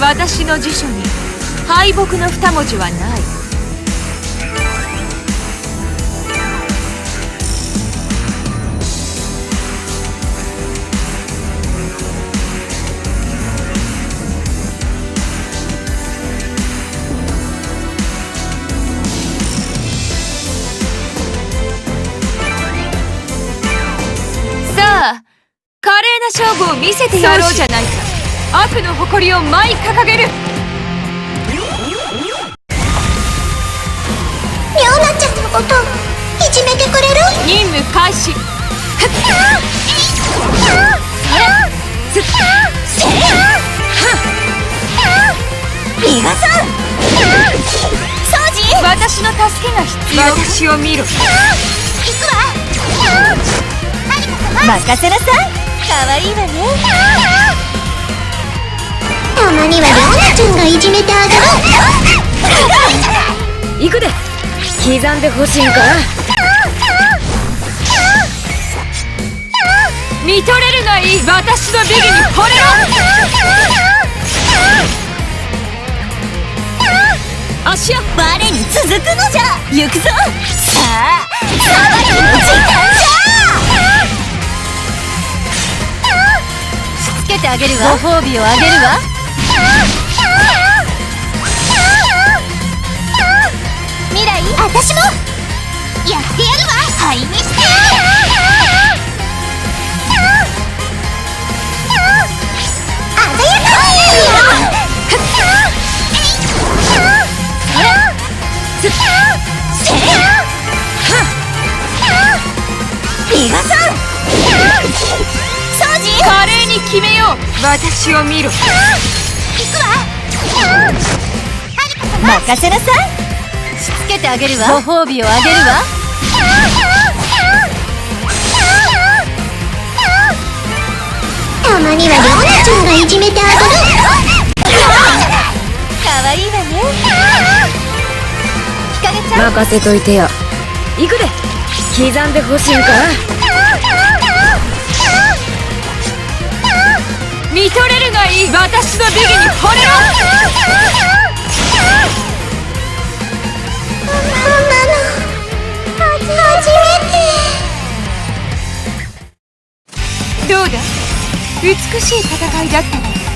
私の辞書に敗北の二文字はない。さあ華麗な勝負を見せてやろうじゃないか。悪の誇りを舞い掲げる。ミョウナちゃんのこといじめてくれる？任務開始。ミガさん掃除私の助けが必要私を見ろ行くわ任せなさい可愛いわねにはリョウナちゃんがいじめてあげる行くで刻んでほしいんか見とれるがいい私の美技に惚れろ足や我に続くのじゃ行くぞさあサバリの時間じゃしつけてあげるわ。ご褒美をあげるわ。未来私も。やってやるわはいにしてさん掃除華麗に決めよう私を見ろくわ任せなさい。しつけてあげるわ。ご褒美をあげるわ。たまにはリョウナちゃんがいじめてあげる。かわいいわね。日陰ちゃん。任せといてや行くで。刻んでほしいんか。見とれるがいい。私の美どうだ？美しい戦いだったわ